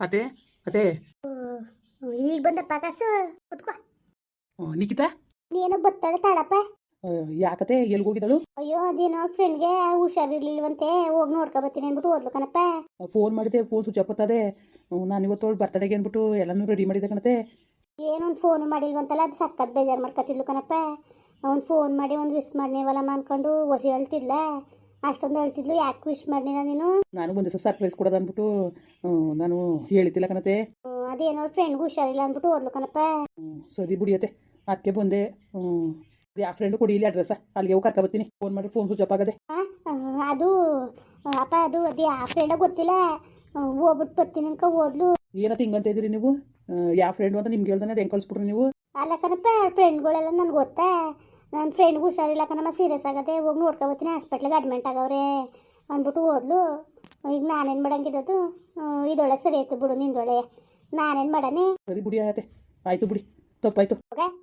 ಅತ್ತೆ ಅತೆ ಈಗ ಬಂದಪ್ಪ ಕಾಸು ಕುತ್ಕೋ. ನಿಕಿತಾ ನಿಖಿತಾ? ನೀನೋ ಬತ್ತಾಳೆ ತಾಳಪ್ಪ ಯಾಕತೆ ಎಲ್ಲಿ ಹೋಗಿದ್ದಳು? ಅಯ್ಯೋ ಅದೇನೋ ಫ್ರೆಂಡ್ಗೆ ಹುಷಾರಿರ್ಲಿಲ್ವಂತೆ ಹೋಗಿ ನೋಡ್ಕೊ ಬರ್ತೀನಿ ಅಂದ್ಬಿಟ್ಟು ಓದ್ಲು ಕಣಪ್ಪ. ಫೋನ್ ಮಾಡಿದೆ ಫೋನ್ ಸ್ವಿಚ್ ಆಫ್ ಬರ್ತದೆ. ನಾನು ಇವತ್ತು ಅವಳು ಬರ್ತಡೆಗೆ ಅಂದ್ಬಿಟ್ಟು ಎಲ್ಲನೂ ರೆಡಿ ಮಾಡಿದೆ ಕಣತೆ ಏನೊಂದು ಫೋನ್ ಮಾಡಿಲ್ವಂತಲ್ಲ ಸಕ್ಕತ್ ಬೇಜಾರು ಮಾಡ್ಕೊತಿದ್ಲು ಕಣಪ್ಪ. ಅವ್ನು ಫೋನ್ ಮಾಡಿ ಒಂದು ವಿಶ್ ಮಾಡ್ನೇವಲ್ಲಮ್ಮ ಅನ್ಕೊಂಡು ಹೊಸಿ ಹೇಳ್ತಿದ್ಲ ಅಷ್ಟೊಂದು ಹೇಳ್ತಿದ್ಲು ಯಾಕೆ ವಿಶ್ ಮಾಡಿಲ್ಲ ನೀನು? ನಾನು ಒಂದು ಸರ್ಪ್ರೈಸ್ ಕೊಡೋದು ಅನ್ಬಿಟ್ಟು ನಾನು ಹೇಳ್ತಿಲ್ಲ ಕಣತೆ. ಅದೇನೋ ಫ್ರೆಂಡ್ಗೂ ಹುಷಾರಿಲ್ಲ ಅಂದ್ಬಿಟ್ಟು ಓದ್ಲು ಕಣಪ್ಪ. ಸರಿ ಬಿಡಿಯತ್ತೆ ಅದಕ್ಕೆ ಬಂದೆ. ಯಾವ ಫ್ರೆಂಡ್ ಕೊಡಿ ಇಲ್ಲಿ ಅಡ್ರೆಸ್ ಅಲ್ಲಿಗೆ ಹೋಗಿ ಕರ್ಕೊಬತ್ತೀನಿ ಫೋನ್ ಮಾಡಿ ಫೋನ್ ಸ್ವಿಚ್ ಆಫ್ ಆಗದೆ. ಅದು ಅಪ್ಪ ಅದು ಅದು ಯಾವ ಫ್ರೆಂಡ ಗೊತ್ತಿಲ್ಲ. ಹೋಗ್ಬಿಟ್ಟು ಬರ್ತೀನಿ ಅನ್ಕ ಓದ್ಲು. ಏನತ್ತೆ ಹಿಂಗಂತ ಇದ್ರಿ ನೀವು? ಯಾವ ಫ್ರೆಂಡು ಅಂತ ನಿಮ್ಗೆ ಹೇಳ್ದಾನೆ ಅದು ಹೆಂಗೆ ಕಳಿಸ್ಬಿಟ್ರಿ ನೀವು? ಅಲ್ಲ ಕಣಪ್ಪ ಫ್ರೆಂಡ್ಗಳೆಲ್ಲ ನನ್ಗೆ ಗೊತ್ತಾ? ನನ್ನ ಫ್ರೆಂಡ್ಗೂ ಹುಷಾರಿಲ್ಲ ಕಣಮ್ಮ ಸೀರಿಯಸ್ ಆಗದೆ ಹೋಗಿ ನೋಡ್ಕೊಬತ್ತೀನಿ ಹಾಸ್ಪಿಟ್ಲಿಗೆ ಅಡ್ಮಿಂಟ್ ಆಗವ್ರೆ ಅಂದ್ಬಿಟ್ಟು ಓದ್ಲು ಈಗ ನಾನೇನು ಮಾಡಂಗಿರೋದು ಇದೊಳೆ ಸರಿ ಆಯ್ತು ಬಿಡು ನಿಂದೊಳೆ ನಾನೇನು ಮಾಡನೆ ಸರಿ ಬಿಡಿ ಆಯಿತು ಬಿಡಿ ತಪ್ಪಾಯ್ತು.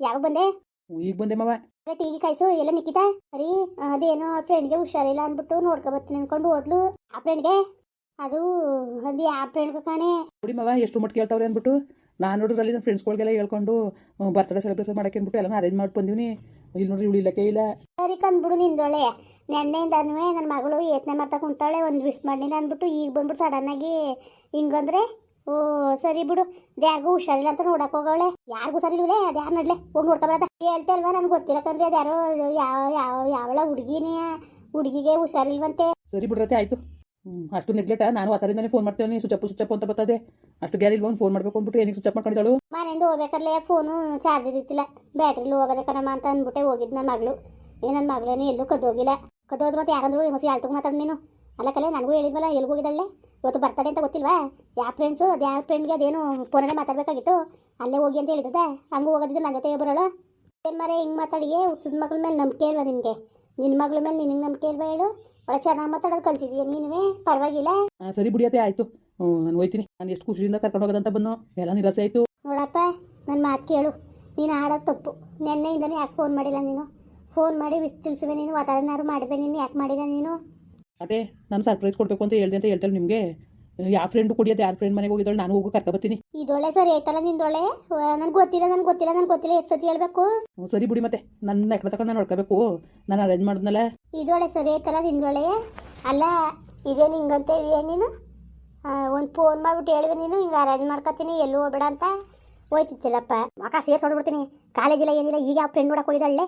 ಯಾವಾಗ ಬಂದೆ? ಈಗ ಬಂದೆ ಮಾವ. ಟೀಗಿ ಕಾಯಿಸು ಎಲ್ಲ ನಿಕ್ಕಿತ ಸರಿ ಅದೇನೋ ಫ್ರೆಂಡ್ಗೆ ಹುಷಾರಿಲ್ಲ ಅಂದ್ಬಿಟ್ಟು ನೋಡ್ಕೊಬತ್ತೀನಿ ಅನ್ಕೊಂಡು ಓದ್ಲು ಆ ಫ್ರೆಂಡ್ಗೆ ಅದು ಅದು ಯಾವ ಫ್ರೆಂಡ್ಗೆ ಕಾಣೆ. ನೋಡಿ ಮಾವ ಎಷ್ಟು ಮಟ್ಟಿಗೆ ಕೇಳ್ತಾವ್ರೆ ಅಂದ್ಬಿಟ್ಟು. ನಾನು ನೋಡಿದ್ರಲ್ಲಿ ನನ್ನ ಫ್ರೆಂಡ್ಸ್ಗಳಿಗೆಲ್ಲ ಹೇಳ್ಕೊಂಡು ಬರ್ತ್ಡೇ ಸೆಲೆಬ್ರೇಷನ್ ಮಾಡಕ್ಕೆ ಅಂದ್ಬಿಟ್ಟು ಎಲ್ಲ ಅರೇಂಜ್ ಮಾಡಿ ಬಂದೀನಿ ಇಲ್ಲಿ ನೋಡ್ರಿ ಇವಳು ಇಲ್ಲಕ್ಕೆ ಇಲ್ಲ. ಸರಿ ಕಂದ್ಬಿಡು ನಿಂದೊಳೆ. ನೆನ್ನೆಯಿಂದನೂ ನನ್ನ ಮಗಳು ಯತ್ನೆ ಮಾಡ್ತಾ ಕುಂತಾಳೆ ಒಂದು ವಿಶ್ ಮಾಡಿಲ್ಲ ಅಂದ್ಬಿಟ್ಟು ಈಗ ಬಂದ್ಬಿಟ್ಟು ಸಡನ್ನಾಗಿ ಹಿಂಗಂದ್ರೆ ಓ ಸರಿ ಬಿಡು. ಯಾರಿಗೂ ಹುಷಾರಿಲ್ಲ ಅಂತ ನೋಡಕ್ ಹೋಗವಳೆ. ಯಾರಿಗೂ ಸರಿ ಅದು ಯಾರು ನಡ್ಲೆ? ಹೋಗಿ ನೋಡ್ಕೊಬಾರ್ದ ಹೇಳ್ತಾ ಅಲ್ವಾ ನನಗೆ ಗೊತ್ತಿರಕಂದ್ರೆ ಅದ್ಯಾರೋ ಅದು ಯಾರೋ ಯಾವ ಯಾವ ಯಾವಳ ಹುಡುಗಿನೇ? ಹುಡುಗಿಗೆ ಹುಷಾರಿಲ್ವಂತೆ. ಸರಿ ಬಿಡ್ರತೆ ಆಯಿತು. ಅಷ್ಟು ನೆಗ್ಲೆಟ್ ನಾನು ಆತರಿಂದನೇ ಫೋನ್ ಮಾಡ್ತೇನೆ ಸುಚ್ಚಪ್ಪು ಸುಚ್ಚಪ್ಪು ಅಂತ ಬರ್ತದೆ. ಅಷ್ಟು ಗ್ಯಾರಿ ಒಂದು ಫೋನ್ ಮಾಡ್ಬೇಕು ಅಂದ್ಬಿಟ್ಟು ಏನಿಗೆ ಆಫ್ ಮಾಡ್ಕೊಂಡಿದ್ದಾಳು? ಮನೆಯಿಂದ ಹೋಗ್ಬೇಕಲ್ಲೇ ಫೋನು ಚಾರ್ಜ್ ಇದ್ದಿತ್ತಿಲ್ಲ ಬ್ಯಾಟ್ರಿಲಿ ಹೋಗೋದೆ ಕಣಮ್ಮ ಅಂತ ಅಂದ್ಬಿಟ್ಟೆ ಹೋಗಿದ್ದು ನನ್ನ ಮಗಳು. ಏ ನನ್ನ ಮಗಳೇನು ಎಲ್ಲೂ ಕದ್ದೋಗಿಲ್ಲ. ಕದ್ದೋದ್ರು ಮತ್ತೆ ಯಾರಂದ್ರು ಮಸಿ ಆಳ್ತು ಮಾತಾಡು ನೀನು? ಅಲ್ಲ ಕಲೆ, ನನಗೂ ಹೇಳಿದ್ವಲ್ಲ ಎಲ್ಲಿಗೆ ಹೋಗಿದ್ದಾಳೆ? ಇವತ್ತು ಬರ್ತಡೆ ಅಂತ ಗೊತ್ತಿಲ್ವಾ? ಯಾವ ಫ್ರೆಂಡ್ಸು ಅದು ಯಾವ ಫ್ರೆಂಡ್ಗೆ ಅದೇನು ಫೋನಲ್ಲೇ ಮಾತಾಡಬೇಕಾಗಿತ್ತು? ಅಲ್ಲೇ ಹೋಗಿ ಅಂತ ಹೇಳಿದ್ದದೆ ಹಂಗೂ ಹೋಗೋದಿದ್ದು ನನ್ನ ಜೊತೆ ಬರೋಳು. ಏನು ಮರೆ, ಹಿಂಗೆ ಮಾತಾಡಿಯೇ ಹುಡ್ಸದ ಮಗಳ ಮೇಲೆ ನಂಬಿಕೆ ಇಲ್ವಾ ನಿನಗೆ? ನಿನ್ನ ಮಗಳ ಮೇಲೆ ನಿನಗೆ ನಂಬಿಕೆ ಇಲ್ವಾ ಹೇಳು? ಚೆನ್ನಾಗಿ ಮಾತಾಡೋದು ಕಲ್ತಿದೀಯ ನೀನುವೆ? ಪರವಾಗಿಲ್ಲ. ಸರಿ ಬಿಡಿಯತ್ತೆ ಆಯ್ತು. ನಾನು ಹೋಯ್ತೀನಿ. ನಾನು ಎಷ್ಟು ಖುಷಿಯಿಂದ ಕರ್ಕೊಂಡು ಹೋಗೋದಂತ ಬಂದು ಎಲ್ಲ ನಿರಾಸೆ ಆಯ್ತು. ನೋಡಪ್ಪ ನನ್ನ ಮಾತು ಕೇಳು. ನೀನು ಆಡೋದು ತಪ್ಪು. ನಿನ್ನೆಯಿಂದನೇ ಯಾಕೆ ಫೋನ್ ಮಾಡಿಲ್ಲ ನೀನು? ಫೋನ್ ಮಾಡಿ ವಿಸ್ ತಿಳಿಸುವೆ ನೀನು ವಾತಾವರಣಾರು ಮಾಡಿದೆ ನೀನು ಯಾಕೆ ಮಾಡಿಲ್ಲ ನೀನು? ಅದೇ ನಾನು ಸರ್ಪ್ರೈಸ್ ಕೊಡಬೇಕು ಅಂತ ಹೇಳ್ದೆ ಅಂತ ಹೇಳ್ತಾರೆ ನಿಮಗೆ. ಯಾವ ಫ್ರೆಂಡ್ ಕುಡಿಯೋದು ಯಾರ ಫ್ರೆಂಡ್ ಮನೆಗೆ ಹೋಗಿದ್ದಾಳೆ ನಾನು ಹೋಗಿ ಕರ್ಕೊಬತ್ತೀನಿ ಇದೊಳೆ ಸರಿ ಐತಲ್ಲ ನಿಂದೊಳೆ? ನನ್ಗೆ ಗೊತ್ತಿಲ್ಲ ನನ್ಗೆ ಗೊತ್ತಿಲ್ಲ ನನ್ಗೆ ಗೊತ್ತಿಲ್ಲ ಎಷ್ಟು ಸತಿ ಹೇಳ್ಬೇಕು? ಸರಿ ಬಿಡಿ ಮತ್ತೆ. ನನ್ನ ಎಕ್ಕ ತಗೊಂಡು ನಾನು ನೋಡ್ಕೋಬೇಕು ನಾನು ಅರೇಂಜ್ ಮಾಡಿದ್ನಲ್ಲ. ಇದೊಳೆ ಸರಿ ಐತಲ್ಲ ನಿಂದೊಳೆ? ಅಲ್ಲ ಇದೇನು ಹಿಂಗಂತ ಇದೆಯಾ ನೀನು? ಒಂದು ಫೋನ್ ಮಾಡಿಬಿಟ್ಟು ಹೇಳುವೆ ನೀನು ಹಿಂಗೆ ಅರೇಂಜ್ ಮಾಡ್ಕೊತೀನಿ ಎಲ್ಲೂ ಹೋಗ್ಬೇಡ ಅಂತ. ಹೋಯ್ತಿತ್ತಿಲ್ಲಪ್ಪ. ಮಕ್ಕ ಸೇರ್ಸಿ ನೋಡ್ಬಿಡ್ತೀನಿ ಕಾಲೇಜಿಲ್ಲ ಏನಿಲ್ಲ ಈಗ ಯಾವ ಫ್ರೆಂಡ್ ನೋಡಕ್ಕೆ ಹೋಗಿದ್ದಾಳೆ?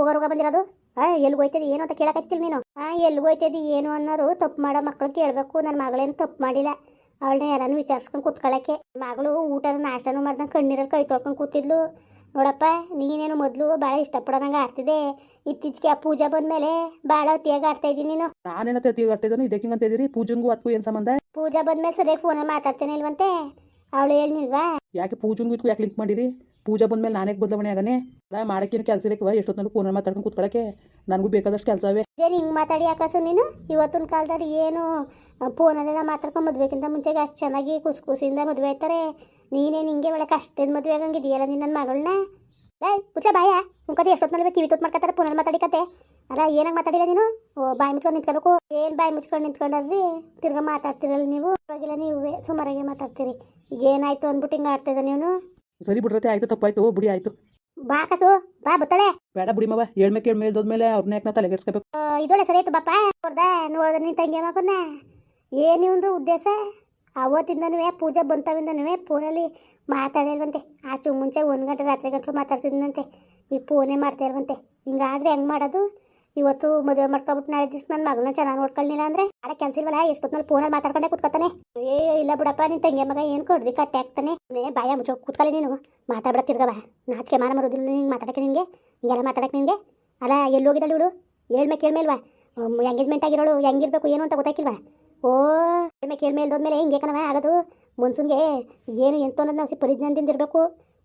ಹೋಗೋ ಹೋಗ ಬಂದಿರೋದು? ಹಾಂ ಎಲ್ಲಿ ಹೋಯ್ತದ ಏನು ಅಂತ ಕೇಳಕತ್ತಿಲ್ಲ ನೀನು? ಆ ಎಲ್ಲಿ ಹೋಯ್ತದೆ ಏನು ಅನ್ನೋರು ತಪ್ಪು ಮಾಡೋ ಮಕ್ಳು ಕೇಳಬೇಕು ನನ್ನ ಮಗಳೇನು ತಪ್ಪು ಮಾಡಿಲ್ಲ. ಅವಳನ್ನ ಯಾರನ್ನು ವಿಚಾರಿಸ್ಕೊಂಡು ಕೂತ್ಕೊಳ್ಳೋಕ್ಕೆ ಮಗಳು ಊಟನ ನಾಷ್ಟನೂ ಮಾಡ್ದಂಗೆ ಕಣ್ಣೀರಲ್ಲಿ ಕೈ ತೊಳ್ಕೊಂಡು ಕೂತಿದ್ಲು. ನೋಡಪ್ಪ ನೀನೇನು ಮೊದಲು ಭಾಳ ಇಷ್ಟಪಡೋದಂಗೆ ಆಡ್ತಿದ್ದೆ. ಇತ್ತೀಚೆಗೆ ಆ ಪೂಜಾ ಬಂದಮೇಲೆ ಭಾಳ ಅತಿಯಾಗಿ ಆಡ್ತಾ ಇದ್ದೀನಿ ನೀನು. ನಾನೇನ ಆಡ್ತಾ ಇದ್ದಾನೆ ಇದಕ್ಕೆ ಅಂತ ಇದ್ದೀರಿ? ಪೂಜಂಗೂ ಅದಕ್ಕೂ ಏನು ಸಂಬಂಧ? ಪೂಜಾ ಬಂದ್ಮೇಲೆ ಸರಿಯಾಗಿ ಫೋನಲ್ಲಿ ಮಾತಾಡ್ತೇನೆ ಇಲ್ವಂತೆ? ಅವಳು ಹೇಳಿಲ್ವಾ ಯಾಕೆ ಪೂಜಂಗೂ ಇದಕ್ಕೂ ಯಾಕೆ ಲಿಂಕ್ ಮಾಡಿರಿ? ಪೂಜಾ ಬಂದ್ಮೇಲೆ ನಾನೇ ಬದಲಾವಣೆ ಆಗನೆ? ಮಾಡೋಕ್ಕೇನು ಕೆಲಸ ಇರಕ್ಕೆ ಎಷ್ಟೊತ್ತಲ್ಲಿ ಫೋನಲ್ಲಿ ಮಾತಾಡ್ಕೊಂಡು ಕೂತ್ಕೊಳ್ಳೋಕ್ಕೆ ನನಗೂ ಬೇಕಾದಷ್ಟು ಕೆಲಸ ಅವೆ ಇದೇನು ಹಿಂಗೆ ಮಾತಾಡಿ ಆಕಾಶ ನೀನು? ಇವತ್ತಿನ ಕಾಲದಲ್ಲಿ ಏನು ಫೋನಲ್ಲೆಲ್ಲ ಮಾತಾಡ್ಕೊಂಡು ಮದುವೆಗಿಂತ ಮುಂಚೆಗೆ ಅಷ್ಟು ಚೆನ್ನಾಗಿ ಕುಸ್ ಕುಸಿಯಿಂದ ಮದುವೆ ಆಯ್ತಾರೆ. ನೀನೇನು ಹಿಂಗೆ ಒಳ್ಳೆ ಕಷ್ಟದ ಮದುವೆ ಆಗಂಗಿದೆಯಲ್ಲ ನೀನು ನನ್ನ ಮಗಳನ್ನ? ಏಯ್ ಪುಟ್ಲ ಬಾಯ. ಉಂಕತೆ ಎಷ್ಟೊತ್ತಿನಲ್ಲಿ ಕಿವಿ ತೊತ್ತು ಮಾಡ್ಕೊತಾರೆ ಫೋನಲ್ಲಿ ಮಾತಾಡಿಕತ್ತೆ ಅಲ್ಲ ಏನಾಗ ಮಾತಾಡಿಲ್ಲ ನೀನು? ಓ, ಬಾಯಿ ಮುಚ್ಕೊಂಡು ನಿಂತ್ಕೋಬೇಕು. ಏನು ಬಾಯಿ ಮುಚ್ಕೊಂಡು ನಿಂತ್ಕೊಂಡ್ರಿ ತಿರ್ಗಾ ಮಾತಾಡ್ತಿರಲ್ಲ ನೀವು? ಪರವಾಗಿಲ್ಲ ನೀವೇ ಸುಮಾರಾಗೆ ಮಾತಾಡ್ತೀರಿ. ಈಗ ಏನಾಯ್ತು ಅಂದ್ಬಿಟ್ಟು ಹಿಂಗೆ ಆಡ್ತಿದ್ದ ನೀವು ಸರಿ ಬಿಡ್ರತೆ ಆಯಿತು ತಪ್ಪಾಯ್ತು ಬಿಡಿ ಆಯ್ತು. ಬಾ ಕಸು ಬಾ ಬತ್ತಳೆ. ಬೇಡ ಬಿಡಿ ಮಾವ ಏಳ್ಮೆ ಕೇಳ್ಮೆ ಮೇಲ್ದೋದ್ಮೇಲೆ ಅವ್ರನ್ನ ಯಾಕೆ ತಲೆಗೆಡ್ಸ್ಕೋಬೇಕು? ಇದೊಳ್ಳೆ ಸರಿ ಆಯ್ತು ಬಾಪ ನೋಡ್ದ ನೋಡಿದ್ರೆ ನಿನ್ ತಂಗಿ ಮಗನ್ನ. ಏನು ಒಂದು ಉದ್ದೇಶ? ಅವತ್ತಿಂದನೂ ಪೂಜೆ ಬಂತವಿಂದನೂ ಫೋನಲ್ಲಿ ಮಾತಾಡಿಲ್ವಂತೆ. ಆಚು ಮುಂಚೆ ಒಂದು ಗಂಟೆ ರಾತ್ರಿ ಗಂಟಲು ಮಾತಾಡ್ತಿದ್ನಂತೆ. ಈ ಫೋನೇ ಮಾಡ್ತಾ ಇಲ್ವಂತೆ. ಹಿಂಗಾದ್ರೆ ಹೆಂಗೆ ಮಾಡೋದು? ಇವತ್ತು ಮದುವೆ ಮಾಡ್ಕೊಬಿಟ್ಟು ನಾಳೆ ದಿವಸ ನನ್ನ ಮಗನ ಚೆನ್ನಾಗಿ ನೋಡ್ಕೊಳ್ಳಿಲ್ಲ ಅಂದ್ರೆ? ಆಡ ಕೆಲಸ ಇಲ್ವಲ್ಲ ಎಷ್ಟೊತ್ತಿನಲ್ಲಿ ಫೋನಲ್ಲಿ ಮಾತಾಡ್ಕೊಂಡೆ ಕೂತ್ಕೊತಾನೆ. ಏ, ಇಲ್ಲ ಬಿಡಪ್ಪ, ನಿನ್ ತಂಗಿ ಮಗ ಏನು ಕೊಡ್ದಿ? ಕಟ್ಟೆ ಆಗ್ತಾನೆ ಬಾಯ ಮುಚ್ಚೋ ಕೂತ್ಕೊಳ್ಳಿ ನೀನು. ಮಾತಾಡ್ಬಿಡ ಬಾ. ನಾಚಿಕೆ ಮಾನ ಮರುದಿಲ್ಲ ನಿಂಗೆ ಮಾತಾಡಕ್ಕೆ ನಿನಗೆ. ಹಿಂಗೆಲ್ಲ ಮಾತಾಡಕ್ಕೆ ನಿನಗೆ. ಅಲ್ಲ, ಎಲ್ಲಿ ಹೋಗಿದ್ದಾಳು ಇವಳು? ಹೇಳ್ಮೆ ಕೇಳ್ಮೇಲ್ವಾ? ಎಂಗೇಜ್ಮೆಂಟ್ ಆಗಿರೋಳು. ಹೆಂಗಿರ್ಬೇಕು, ಏನು ಅಂತ ಗೊತ್ತಾಗಿಲ್ವಾ ಓ ಹೇಳ್ಮೆ ಕೇಳ್ಮೆ ಇಲ್ದೋದ್ಮೇಲೆ ಹಿಂಗೆ ಕಣವ ಆಗೋದು? ಮುನ್ಸುನ್ಗೆ ಏನು ಎಂತ ಅನ್ನೋದು ಪರಿಜ್ಞಾನದಿಂದ ಇರಬೇಕು.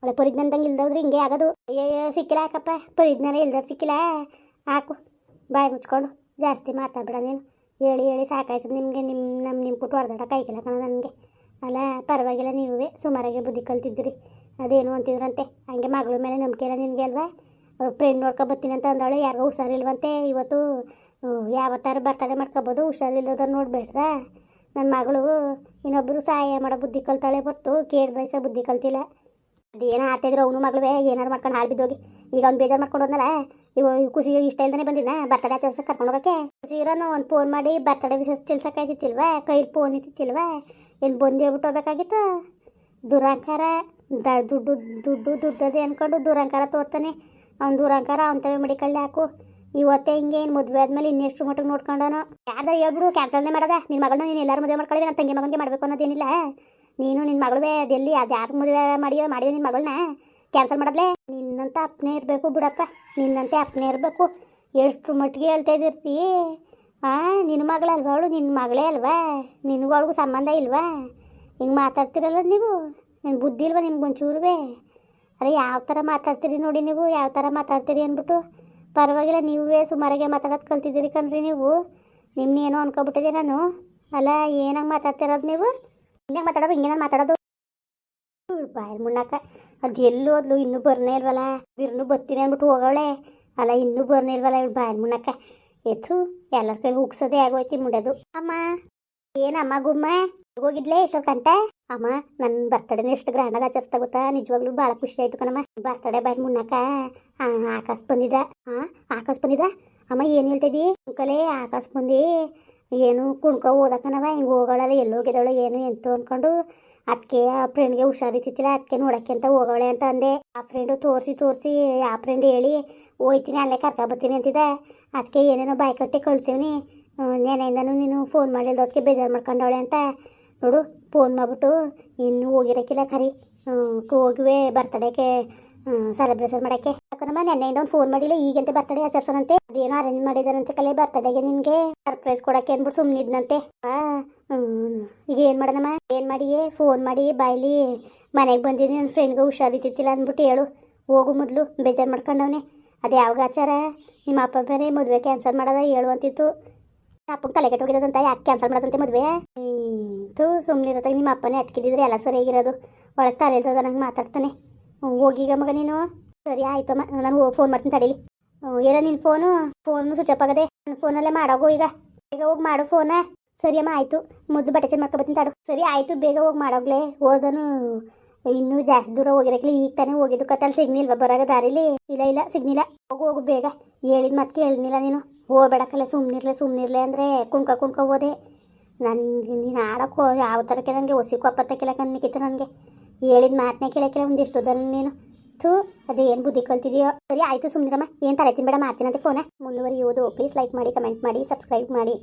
ಒಳ್ಳೆ ಪರಿಜ್ಞಾನದಂಗೆ ಇಲ್ದವ್ರಿ ಹಿಂಗೆ ಆಗೋದು. ಅಯ್ಯೋ ಸಿಕ್ಕಿಲ್ಲ ಯಾಕಪ್ಪ? ಪರಿಜ್ಞಾನ ಇಲ್ದ ಸಿಕ್ಕಿಲ್ಲ. ಹಾಕು. ಬಾಯಿ ಮುಚ್ಕೊಂಡು ಜಾಸ್ತಿ ಮಾತಾಡ್ಬೇಡ ನೀನು. ಹೇಳಿ ಹೇಳಿ ಸಾಕಾಯ್ತು. ನಿಮಗೆ ನಿಮ್ಮ ನಮ್ಮ ನಿಮ್ಮ ಪುಟ್ಟು ಹೊಡೆದಾಟ ಕೈಗಿಲ್ಲ ಕಣ ನನಗೆ. ಅಲ್ಲ, ಪರವಾಗಿಲ್ಲ ನೀವೇ ಸುಮಾರಾಗಿ ಬುದ್ಧಿ ಕಲ್ತಿದ್ದೀರಿ. ಅದೇನು ಅಂತಿದ್ರಂತೆ? ಹಂಗೆ ಮಗಳ ಮೇಲೆ ನಂಬಿಕೆ ಇಲ್ಲ ನಿನಗೆ ಅಲ್ವಾ? ಫ್ರೆಂಡ್ ನೋಡ್ಕೊ ಬರ್ತೀನಿ ಅಂತ ಅಂದವಳು ಯಾರಿಗೋ ಹುಷಾರಿಲ್ವಂತೆ. ಇವತ್ತು ಯಾವತ್ತಾರು ಬರ್ತಡೇ ಮಾಡ್ಕೊಬೋದು. ಹುಷಾರಿಲ್ಲದ ನೋಡಬೇಡ್ದ? ನನ್ನ ಮಗಳು ಇನ್ನೊಬ್ಬರು ಸಹಾಯ ಮಾಡೋ ಬುದ್ಧಿ ಕಲ್ತಾಳೆ ಬರ್ತು ಕೇಳಿ ಬಯಸೋ ಬುದ್ಧಿ ಕಲ್ತಿಲ್ಲ. ಅದೇನೋ ಆಡ್ತಿದ್ರು ಅವನು ಮಗಳು ಏನಾರು ಮಾಡ್ಕೊಂಡು ಹಾಳು ಬಿದ್ದೋಗಿ. ಈಗ ಅವ್ನು ಬೇಜಾರು ಮಾಡ್ಕೊಂಡು ಹೋದ್ನಲ್ಲ ಇವ ಖುಷಿ ಇಷ್ಟ ಇಲ್ದೇ ಬಂದಿದ್ದ ಬರ್ತಡೇ ಆಚರಿಸಕ್ಕೆ ಕರ್ಕೊಂಡು ಹೋಗಕ್ಕೆ. ಖುಷಿರೋನು ಒಂದು ಫೋನ್ ಮಾಡಿ ಬರ್ತಡೇ ವಿಶೇಷ ತಿಳ್ಸಕ್ಕಾಯ್ತಿತ್ತಿಲ್ವಾ ಕೈಲಿ ಫೋನ್ ಇತ್ತಿತ್ತಿಲ್ವಾ ಏನು ಬಂದು ಹೋಗ್ಬೇಕಾಗಿತ್ತು. ದುರಂಕಾರ, ದ ದುಡ್ಡು ದುಡ್ಡು ದುಡ್ಡದೆ ಅಂದ್ಕೊಂಡು ದುರಂಕಾರ ತೋರ್ತಾನೆ. ಅವ್ನು ದುರಂಕಾರ, ಅವ್ನ ತವೇ ಮಡಿಕಳ್ಳಿ ಹಾಕು. ಇವತ್ತೇ ಹಿಂಗೆ ಏನು ಮದುವೆ ಆದ್ಮೇಲೆ ಇನ್ನೆಷ್ಟು ಮಟ್ಟಿಗೆ ನೋಡ್ಕೊಂಡವನು. ಯಾರ್ದ ಹೇಳ್ಬಿಡು ಕ್ಯಾನ್ಸಲ್ನೇ ಮಾಡದ. ನಿನ್ನ ಮಗಳನ್ನ ನೀನು ಎಲ್ಲರೂ ಮದುವೆ ಮಾಡ್ಕೊಳ್ಳಿ ನನ್ನ ತಂಗಿ ಮಗನಿಗೆ ಮಾಡಬೇಕು ಅನ್ನೋದೇನಿಲ್ಲ. ನೀನು ನಿನ್ನ ಮಗಳು ಅದೆಲ್ಲಿ ಅದು ಯಾರು ಮದುವೆ ಮಾಡಿ ಮಾಡಿವೆ ನಿನ್ನ ಮಗಳನ್ನ ಕ್ಯಾನ್ಸಲ್ ಮಾಡದ್ಲೆ? ನಿನ್ನಂತ ಅಪ್ಪನೇ ಇರಬೇಕು ಬಿಡಪ್ಪ. ನಿನ್ನಂತೆ ಅಪ್ಪನೇ ಇರಬೇಕು. ಎಷ್ಟು ಮಟ್ಟಿಗೆ ಹೇಳ್ತಾ ಇದ್ದೀರ್ತಿ ಹಾಂ ನಿನ್ನ ಮಗಳಲ್ವ ಅವಳು? ನಿನ್ನ ಮಗಳೇ ಅಲ್ವಾ? ನಿನಗೂ ಸಂಬಂಧ ಇಲ್ವಾ? ಹಿಂಗೆ ಮಾತಾಡ್ತಿರಲ್ಲ ನೀವು? ನಿನ್ನ ಬುದ್ಧಿ ಇಲ್ವಾ ನಿಮ್ಗೆ ಒಂಚೂರುವೆ? ಅದೇ ಯಾವ ಥರ ಮಾತಾಡ್ತೀರಿ ನೋಡಿ ನೀವು? ಯಾವ ಥರ ಮಾತಾಡ್ತೀರಿ ಅಂದ್ಬಿಟ್ಟು. ಪರವಾಗಿಲ್ಲ, ನೀವೇ ಸುಮಾರಾಗೆ ಮಾತಾಡೋದು ಕಲ್ತಿದ್ದೀರಿ ಕಣ್ರಿ ನೀವು. ನಿಮ್ಮನ್ನೇನೋ ಅನ್ಕೊಬಿಟ್ಟಿದೆ ನಾನು. ಅಲ್ಲ, ಏನಂಗೆ ಮಾತಾಡ್ತಿರೋದು ನೀವು? ಹಿಂಗೆ ಮಾತಾಡೋದು ಹಿಂಗೆ ಮಾತಾಡೋದು. ಬಾಯಿ ಮುಣ್ಣಾಕ ಅದು ಎಲ್ಲಿ ಹೋದ್ಲು ಇನ್ನೂ ಬರ್ನೇ ಇಲ್ವಲ್ಲ ಬಿರ್ನು ಬರ್ತೀನಿ ಅಂದ್ಬಿಟ್ಟು ಹೋಗವಳೆ. ಅಲ್ಲ, ಇನ್ನೂ ಬರ್ನೇ ಇಲ್ವಲ್ಲ ಇವಳು ಬಾಯಿ ಮುಣ್ಣಾಕ ಎತ್ತು, ಎಲ್ಲರ ಕೈಲಿ ಉಗ್ಸೋದೇ ಆಗೋಯ್ತಿ ಮುಂಡದು. ಅಮ್ಮ, ಏನಮ್ಮ ಗುಮ್ಮ? ಹೋಗಿದ್ಲೆ ಎಷ್ಟೊಕ್ಕಂತ ಅಮ್ಮ ನನ್ನ ಬರ್ತಡೇನ ಎಷ್ಟು ಗ್ರ್ಯಾಂಡಾಗಿ ಆಚರಿಸ್ತಾ ಗೊತ್ತಾ? ನಿಜವಾಗ್ಲೂ ಭಾಳ ಖುಷಿ ಆಯ್ತು ಕಣಮ್ಮ. ಬರ್ತಡೇ ಬಾಯ್ ಮುಣ್ಣಾಕ ಆಕಾಶ ಬಂದಿದ್ದ. ಹಾಂ ಆಕಾಶ ಬಂದಿದ್ದ? ಅಮ್ಮ, ಏನು ಹೇಳ್ತಿದ್ದಿ? ಅಂಕಲೇ, ಆಕಾಶ ಬಂದು. ಏನು ಕುಣ್ಕ ಓದಕ್ಕನವ ಹಿಂಗೆ ಹೋಗೋಳಲ್ಲ, ಎಲ್ಲಿ ಹೋಗಿದ್ದಾಳು ಏನು ಎಂತು ಅಂದ್ಕೊಂಡು ಅದಕ್ಕೆ ಆ ಫ್ರೆಂಡ್ಗೆ ಹುಷಾರಿತ್ತಿಲ್ಲ ಅದಕ್ಕೆ ನೋಡಕ್ಕೆ ಅಂತ ಹೋಗೋಳೆ ಅಂತ ಅಂದೆ. ಆ ಫ್ರೆಂಡು ತೋರಿಸಿ ತೋರಿಸಿ, ಆ ಫ್ರೆಂಡ್ ಹೇಳಿ, ಹೋಯ್ತೀನಿ, ಅಲ್ಲೇ ಕರ್ಕೊ ಬರ್ತೀನಿ ಅಂತಿದ್ದೆ. ಅದಕ್ಕೆ ಏನೇನೋ ಬಾಯ್ ಕಟ್ಟಿ ಕಳ್ಸೀವ್ನಿ. ನೆನೆಯಿಂದನು ನೀನು ಫೋನ್ ಮಾಡಿಲ್ದ ಅದಕ್ಕೆ ಬೇಜಾರು ಮಾಡ್ಕೊಂಡವಳೆ ಅಂತ. ನೋಡು ಫೋನ್ ಮಾಡ್ಬಿಟ್ಟು ಇನ್ನು ಹೋಗಿರಕ್ಕಿಲ್ಲ ಕರಿ ಹೋಗುವೆ ಬರ್ತಡೇಗೆ ಸೆಲೆಬ್ರೇಷನ್ ಮಾಡೋಕ್ಕೆ. ಯಾಕಂದ್ರೆ ನೆನ್ನೆಯಿಂದ ಒಂದು ಫೋನ್ ಮಾಡಿಲ್ಲ, ಈಗಂತೆ ಬರ್ತಡೇ ಆಚರಿಸೋಣಂತೆ. ಅದೇನೋ ಅರೇಂಜ್ ಮಾಡಿದಾರಂತೆ ಕಲೆ ಬರ್ತಡೇಗೆ ನಿನಗೆ. ಸರ್ಪ್ರೈಸ್ ಕೊಡಕ್ಕೆ ಅಂದ್ಬಿಟ್ಟು ಸುಮ್ಮನಿದ್ನಂತೆ ಈಗ ಏನು ಮಾಡೋಣಮ್ಮ? ಏನು ಮಾಡಿಯೇ? ಫೋನ್ ಮಾಡಿ, ಬಾಯ್ಲಿ, ಮನೆಗೆ ಬಂದಿದ್ದೀನಿ ನನ್ನ ಫ್ರೆಂಡ್ಗೆ ಹುಷಾರಿತ್ತಿಲ್ಲ ಅಂದ್ಬಿಟ್ಟು ಹೇಳು. ಹೋಗು ಮೊದಲು, ಬೇಜಾರು ಮಾಡ್ಕೊಂಡವನೆ. ಅದು ಯಾವಾಗ ಆಚಾರ? ನಿಮ್ಮ ಅಪ್ಪ ಬೇರೆ ಮದುವೆ ಕ್ಯಾನ್ಸಲ್ ಮಾಡೋದ, ಹೇಳು ಅಂತಿತ್ತು. ಅಪ್ಪಗೆ ತಲೆ ಕೆಟ್ಟೋಗಿರೋದಂತ ಯಾಕೆ ಕ್ಯಾನ್ಸಲ್ ಮಾಡೋದಂತೆ ಮದುವೆ? ಸುಮ್ಮನೆ ಸುಮ್ಮನಿರತ್ತಾಗ ನಿಮ್ಮ ಅಪ್ಪನೇ ಅಟ್ಕಿದ್ರೆ ಎಲ್ಲ ಸರಿಯಾಗಿರೋದು. ಒಳಗೆ ತಲೆ ನಂಗೆ ಮಾತಾಡ್ತಾನೆ. ಹೋಗೀಗ ಮಗ ನೀನು. ಸರಿ ಆಯ್ತಮ್ಮ ನಾನು ಫೋನ್ ಮಾಡ್ತೀನಿ, ತಡೀಲಿ. ಎಲ್ಲ ನಿನ್ನ ಫೋನು ಫೋನು ಸ್ವಿಚ್ ಆಫ್ ಆಗದೆ? ನನ್ನ ಫೋನಲ್ಲೇ ಮಾಡೋಗು ಈಗ. ಬೇಗ ಹೋಗಿ ಮಾಡು ಫೋನ ಸರಿ ಅಮ್ಮ, ಆಯಿತು. ಮುದ್ದು ಬಟ್ಟೆ ಚೇಂಜ್ ಮಾಡ್ಕೊಬತ್ತೀನಿ ತಾಡು. ಸರಿ, ಆಯಿತು, ಬೇಗ ಹೋಗಿ ಮಾಡೋಗ್ಲೆ ಹೋದನು ಇನ್ನೂ ಜಾಸ್ತಿ ದೂರ ಹೋಗಿರಕ್ಲಿ, ಈಗ ತಾನೇ ಹೋಗಿದ್ದು. ಕತ್ತಲ್ಲಿ ಸಿಗ್ನಿಲ್ವಾ ಬರಾಗ ದಾರಿಲಿ? ಇಲ್ಲ ಇಲ್ಲ ಸಿಗ್ನಿಲ್ಲ ಹೋಗು ಹೋಗು, ಬೇಗ. ಹೇಳಿದ ಮತ್ತೆ ಕೇಳಿದ್ನಿಲ್ಲ ನೀನು. ಹೋಗ್ಬೇಡಕ್ಕಲ್ಲ ಸುಮ್ಮನಿರ್ಲೆ ಸುಮ್ಮನಿರ್ಲೆ ಅಂದರೆ ಕುಣ್ಕ ಕುಣ್ಕ ಹೋದೆ. ನನಗೆ ನೀನು ಆಡೋಕ್ಕೋ ಯಾವ ಥರಕ್ಕೆ ನನಗೆ ಹೊಸಿ ಕೊಪ್ಪತ್ತಕ್ಕಿಲ್ಲ ಕಣ್ಣಿಕ್ಕಿತ್ತು ನನಗೆ. ಹೇಳಿದ ಮಾತನ್ನೇ ಕೇಳಕ್ಕಿಲ್ಲ ಒಂದಿಷ್ಟು ನೀನು. ಥೂ ಅದೇ ಏನು ಬುದ್ಧಿ ಕಲ್ತಿದೆಯೋ? ಸರಿ, ಆಯಿತು ಸುಮ್ಮನಿರಮ್ಮ ಏನು ತಲೆ ತಿನ್ಬೇಡ ಮಾಡ್ತೀನಂತೆ ಫೋನ ಮುಂದುವರಿಯೋದು ಪ್ಲೀಸ್ ಲೈಕ್ ಮಾಡಿ ಕಮೆಂಟ್ ಮಾಡಿ ಸಬ್ಸ್ಕ್ರೈಬ್ ಮಾಡಿ.